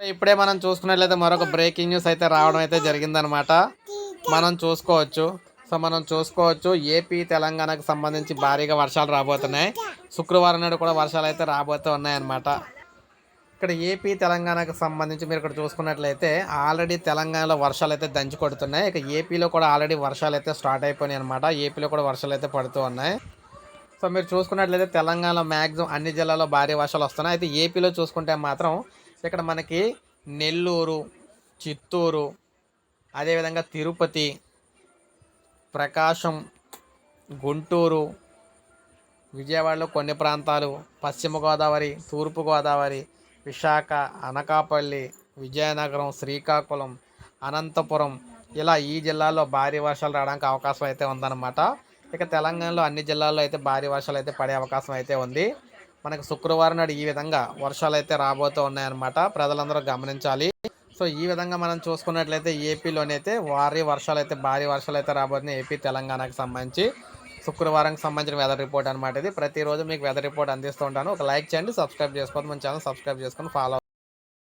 ఇప్పుడే మనం చూసుకున్నట్లయితే మరొక బ్రేకింగ్ న్యూస్ అయితే రావడం అయితే జరిగిందనమాట మనం చూసుకోవచ్చు. సో మనం చూసుకోవచ్చు. ఏపీ తెలంగాణకు సంబంధించి భారీగా వర్షాలు రాబోతున్నాయి. శుక్రవారం నాడు కూడా వర్షాలు అయితే రాబోతూ ఉన్నాయన్నమాట. ఇక్కడ ఏపీ తెలంగాణకు సంబంధించి మీరు ఇక్కడ చూసుకున్నట్లయితే ఆల్రెడీ తెలంగాణలో వర్షాలు అయితే దంచి కొడుతున్నాయి. ఇక ఏపీలో కూడా ఆల్రెడీ వర్షాలు అయితే స్టార్ట్ అయిపోయినాయి అనమాట ఏపీలో కూడా వర్షాలు అయితే పడుతూ ఉన్నాయి. సో మీరు చూసుకున్నట్లయితే తెలంగాణలో మ్యాక్సిమం అన్ని జిల్లాల్లో భారీ వర్షాలు వస్తున్నాయి. అయితే ఏపీలో చూసుకుంటే మాత్రం ఇక్కడ మనకి నెల్లూరు చిత్తూరు అదేవిధంగా తిరుపతి ప్రకాశం గుంటూరు విజయవాడలో కొన్ని ప్రాంతాలు పశ్చిమ గోదావరి తూర్పు గోదావరి విశాఖ అనకాపల్లి విజయనగరం శ్రీకాకుళం అనంతపురం ఇలా ఈ జిల్లాల్లో భారీ వర్షాలు రావడానికి అవకాశం అయితే ఉందన్నమాట. ఇక తెలంగాణలో అన్ని జిల్లాల్లో అయితే భారీ వర్షాలు అయితే పడే అవకాశం అయితే ఉంది. మనకు శుక్రవారం నాడు ఈ విధంగా వర్షాలు అయితే రాబోతూ ఉన్నాయన్నమాట. ప్రజలందరూ గమనించాలి. సో ఈ విధంగా మనం చూసుకున్నట్లయితే ఏపీలోనైతే భారీ వర్షాలు అయితే భారీ వర్షాలు అయితే రాబోతున్నాయి ఏపీ తెలంగాణకు సంబంధించి. శుక్రవారంకి సంబంధించిన వెదర్ రిపోర్ట్ అనమాట ఇది. ప్రతిరోజు మీకు వెదర్ రిపోర్ట్ అందిస్తూ ఉంటాను. ఒక లైక్ చేయండి సబ్స్క్రైబ్ చేసుకోవద్దు. మన ఛానల్ సబ్స్క్రైబ్ చేసుకొని ఫాలో